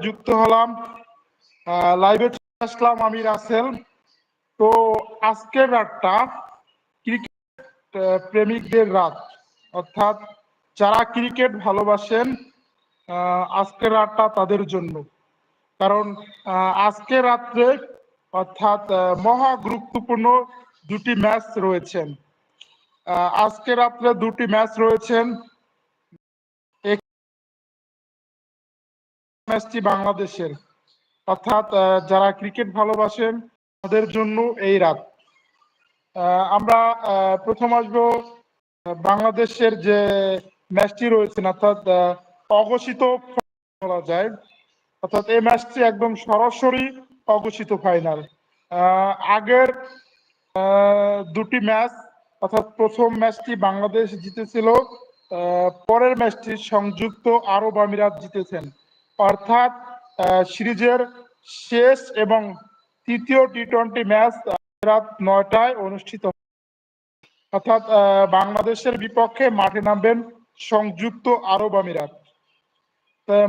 যুক্ত হলাম। লাইভে আসলাম আমি রাসেল। তো আজকের রাতটা ক্রিকেট প্রেমিকদের রাত। অর্থাৎ যারা ক্রিকেট ভালোবাসেন আজকের রাতটা তাদের জন্য। কারণ আজকে রাত্রে অর্থাৎ মহা গুরুত্বপূর্ণ দুটি ম্যাচ রয়েছেন। আজকে রাত্রে দুটি ম্যাচ রয়েছেন। ম্যাচটি বাংলাদেশের। অর্থাৎ যারা ক্রিকেট ভালোবাসেন তাদের জন্য এই রাত। আমরা প্রথম আসব বাংলাদেশের যে ম্যাচটি রয়েছে, অর্থাৎ অঘোষিত বলা যায়। অর্থাৎ, এই ম্যাচটি একদম সরাসরি অঘোষিত ফাইনাল আগের দুটি ম্যাচ, অর্থাৎ প্রথম ম্যাচটি বাংলাদেশ জিতেছিল পরের ম্যাচটি সংযুক্ত আরব আমিরাত জিতেছেন। অর্থাৎ সিরিজের শেষ এবং তৃতীয় টি টোয়েন্টি ম্যাচ রাত নয়টায় অনুষ্ঠিত অর্থাৎ বাংলাদেশের বিপক্ষে মাঠে নামবেন সংযুক্ত আরব আমিরাত।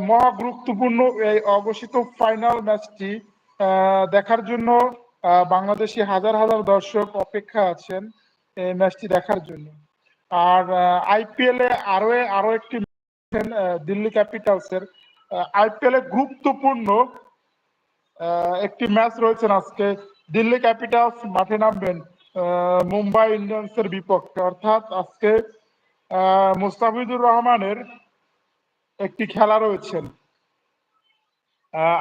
মহা গুরুত্বপূর্ণ এই অঘোষিত ফাইনাল ম্যাচটি দেখার জন্য বাংলাদেশি হাজার হাজার দর্শক অপেক্ষা আছেন এই ম্যাচটি দেখার জন্য। আর আইপিএল এ আরও আরও একটি দিল্লি ক্যাপিটালসের আইপিএল এ গুরুত্বপূর্ণ একটি ম্যাচ রয়েছেন আজকে। দিল্লি ক্যাপিটালস মাঠে নামবেন মুম্বাই ইন্ডিয়ান্সের বিপক্ষে। অর্থাৎ আজকে মুস্তাফিজুর রহমানের একটি খেলা রয়েছেন।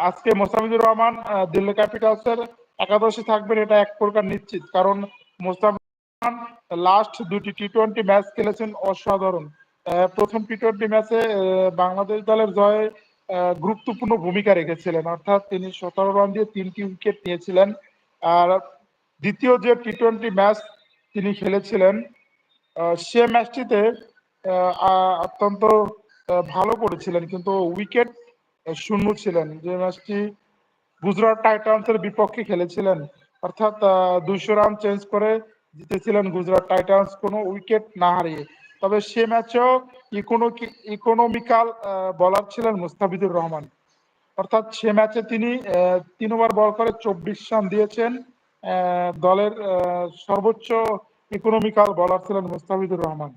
আজকে মোস্তাফিজুর রহমান দিল্লি ক্যাপিটালসের একাদশে থাকবেন, এটা এক প্রকার নিশ্চিত। কারণ মোস্তাফিজুর লাস্ট দুটি টি টোয়েন্টি ম্যাচ খেলেছেন অসাধারণ। প্রথম টি টোয়েন্টি ম্যাচে বাংলাদেশ দলের জয়ে গুরুত্বপূর্ণ ভূমিকা রেখেছিলেন। অর্থাৎ তিনি সতেরো রান দিয়ে তিনটি উইকেট নিয়েছিলেন। আর দ্বিতীয় যে টি টোয়েন্টি ম্যাচ তিনি খেলেছিলেন সে ম্যাচটিতে অত্যন্ত ভালো করেছিলেন কিন্তু উইকেট শূন্য ছিলেন। যে ম্যাচটি গুজরাট টাইটান্সের বিপক্ষে খেলেছিলেন। অর্থাৎ দুইশো রান চেঞ্জ করে জিতেছিলেন গুজরাট টাইটান্স কোনো উইকেট না হারিয়ে। তবে সে ম্যাচেও ইকোনমিক্যাল বলার ছিলেন মুস্তাফিজুর রহমান। অর্থাৎ সে ম্যাচে তিনি তিন ওভার বল করে চব্বিশ রান দিয়েছেন। দলের সর্বোচ্চ ইকোনমিক্যাল বলার ছিলেন মুস্তাফিজুর রহমান।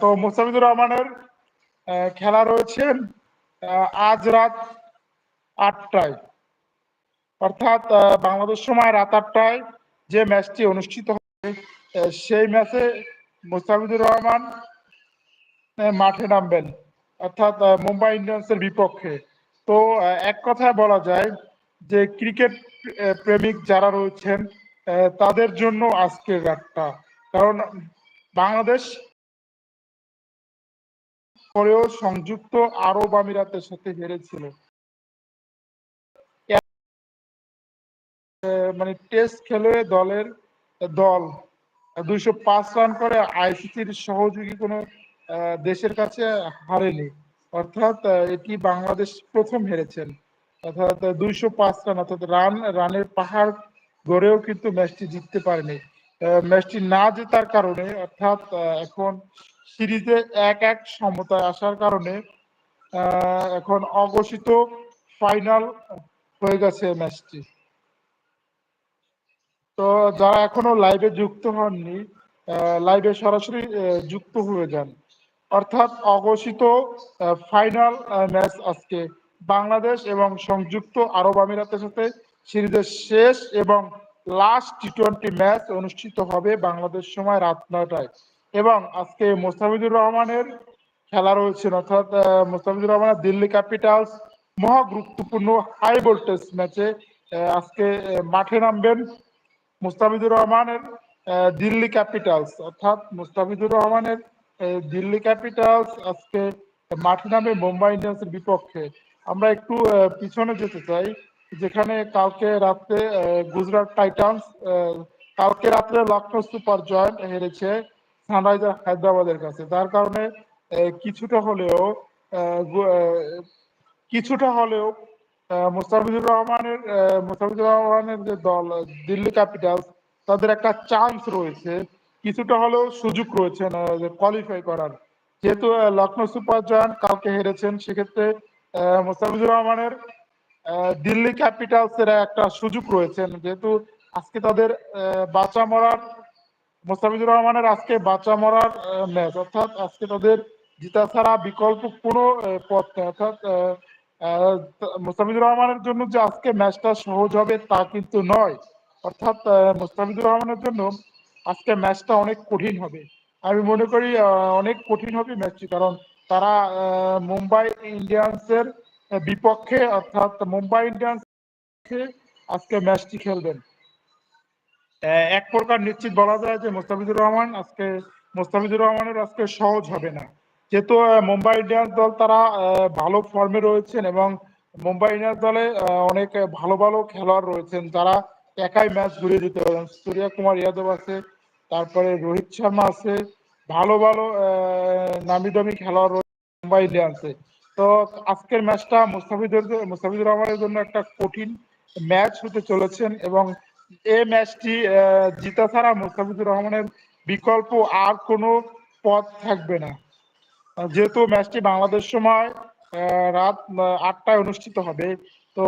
তো মুস্তাফিজুর রহমানের খেলা রয়েছে আজ রাত আটটায়। অর্থাৎ বাংলাদেশ সময় রাত আটটায় যে ম্যাচটি অনুষ্ঠিত হবে সেই ম্যাচে মুস্তাফিজুর রহমান মাঠে নামবেন। অর্থাৎ মুম্বাই ইন্ডিয়ান্সের বিপক্ষে। তো এক কথায় বলা যায় যে, ক্রিকেট প্রেমিক যারা রয়েছেন তাদের জন্য আজকের রাতটা। কারণ, বাংলাদেশ পরেও সংযুক্ত আরব আমিরাতের সাথে হেরেছিল। মানে টেস্ট খেলে দলের দল দুইশো পাঁচ রান করে আইসিসির সহযোগী কোনো দেশের কাছে হারেনি। অর্থাৎ এটি বাংলাদেশ প্রথম হেরেছেন। অর্থাৎ দুইশো পাঁচ রান, অর্থাৎ রান, রানের পাহাড় গড়েও কিন্তু ম্যাচটি জিততে পারেনি। ম্যাচটি না জেতার কারণে, অর্থাৎ এখন সিরিজে এক এক সমতায় আসার কারণে এখন অঘোষিত ফাইনাল হয়ে গেছে ম্যাচটি। তো যারা এখনও লাইভে যুক্ত হননি লাইভে সরাসরি যুক্ত হয়ে যান। অর্থাৎ অঘোষিত ফাইনাল ম্যাচ আজকে। বাংলাদেশ এবং সংযুক্ত আরব আমিরাতের সাথে সিরিজের শেষ এবং লাস্ট টি টোয়েন্টি ম্যাচ অনুষ্ঠিত হবে বাংলাদেশ সময় রাত নয়টায়। এবং আজকে মোস্তাফিজুর রহমানের খেলা রয়েছে, অর্থাৎ মোস্তাফিজুর রহমানের দিল্লি ক্যাপিটালস মহা গুরুত্বপূর্ণ হাই ভোল্টেজ ম্যাচে আজকে মাঠে নামবেন মুস্তাফিজুর রহমানের দিল্লি ক্যাপিটালস। অর্থাৎ মুস্তাফিজুর রহমানের দিল্লি ক্যাপিটালস আজকে মাঠে নামে মুম্বাই ইন্ডিয়ান্সের বিপক্ষে। আমরা একটু পিছনে যেতে চাই, যেখানে কালকে রাত্রে গুজরাট টাইটান্স কালকে রাত্রে লখনৌ সুপার জয়েন্ট হেরেছে সানরাইজার হায়দ্রাবাদের কাছে। যার কারণে কিছুটা হলেও কিছুটা হলেও মুস্তাফিজুর রহমানের মুস্তাফিজুর রহমানের যে দল দিল্লি ক্যাপিটালস, তাদের একটা চান্স রয়েছে, কিছুটা হলেও সুযোগ রয়েছে কোয়ালিফাই করার। যেহেতু লখনৌ সুপার জয়ান্ট কাউকে হেরেছেন, সেক্ষেত্রে মোস্তাফিজুর রহমানের দিল্লি ক্যাপিটালস এর একটা সুযোগ রয়েছেন যেহেতু আজকে তাদের বাঁচা মরার, মোস্তাফিজুর রহমানের আজকে বাঁচা মরার ম্যাচ অর্থাৎ আজকে তাদের জিতা ছাড়া বিকল্প কোনো পথ নেই। অর্থাৎ মোস্তাফিজুর রহমানের জন্য যে আজকে ম্যাচটা সহজ হবে তা কিন্তু নয়। অর্থাৎ মোস্তাফিজুর রহমানের জন্য আজকে ম্যাচটা অনেক কঠিন হবে। আমি মনে করি অনেক কঠিন হবে ম্যাচটি, কারণ তারা মুম্বাই ইন্ডিয়ান্সের বিপক্ষে, অর্থাৎ মুম্বাই ইন্ডিয়ান্স আজকে ম্যাচটি খেলবেন। এক প্রকার নিশ্চিত বলা যায় যে মোস্তাফিজুর রহমান আজকে, মোস্তাফিজুর রহমানের আজকে সহজ হবে না। যেহেতু মুম্বাই ইন্ডিয়ান্স দল তারা ভালো ফর্মে রয়েছেন এবং মুম্বাই ইন্ডিয়ান্স দলে অনেক ভালো ভালো খেলোয়াড় রয়েছেন। যারা একাই ম্যাচ ঘুরিয়ে দিতে পারেন সূর্য কুমার যাদব আছে, তারপরে রোহিত শর্মা আছে, ভালো ভালো নামি দামি খেলোয়াড় রয়েছে মুম্বাই ইন্ডিয়ান্সে। তো আজকের ম্যাচটা মুস্তাফিজুর মুস্তাফিজুর রহমানের জন্য একটা কঠিন ম্যাচ হতে চলেছেন এবং এই ম্যাচটি জিতা ছাড়া মুস্তাফিজুর রহমানের বিকল্প আর কোনো পথ থাকবে না। যেহেতু ম্যাচটি বাংলাদেশ সময় রাত আটটায় অনুষ্ঠিত হবে, তো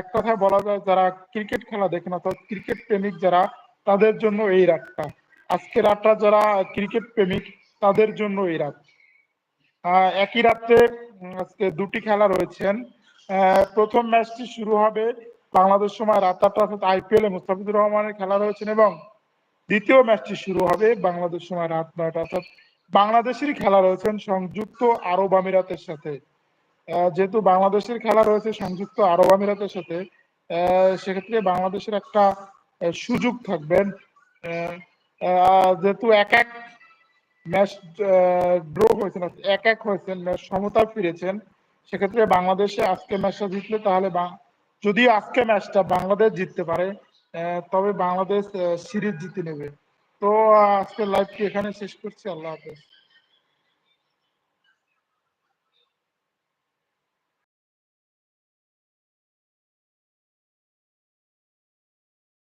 এক কথায় বলা যায় যারা ক্রিকেট খেলা দেখেন অর্থাৎ ক্রিকেট প্রেমিক যারা, তাদের জন্য এই রাতটা। আজকে রাতটা যারা ক্রিকেট প্রেমিক, তাদের জন্য এই রাত। একই রাত্রে আজকে দুটি খেলা রয়েছেন। প্রথম ম্যাচটি শুরু হবে বাংলাদেশ সময় রাত আটটা, অর্থাৎ আইপিএল এ মুস্তাফিজুর রহমানের খেলা রয়েছেন এবং দ্বিতীয় ম্যাচটি শুরু হবে বাংলাদেশ সময় রাত নয়টা, অর্থাৎ বাংলাদেশেরই খেলা রয়েছেন সংযুক্ত আরব আমিরাতের সাথে। যেহেতু বাংলাদেশের খেলা রয়েছে সংযুক্ত আরব আমিরাতের সাথে সেক্ষেত্রে বাংলাদেশের একটা সুযোগ থাকবেন যেহেতু এক এক ম্যাচ ড্র হয়েছেন এক এক হয়েছেন ম্যাচ সমতায় ফিরেছেন, সেক্ষেত্রে বাংলাদেশে আজকে ম্যাচটা জিতলে তাহলে যদি আজকে ম্যাচটা বাংলাদেশ জিততে পারে তবে বাংলাদেশ সিরিজ জিতে নেবে। তো আজকে লাইভটি এখানে শেষ করছি আল্লাহ হাফেজ।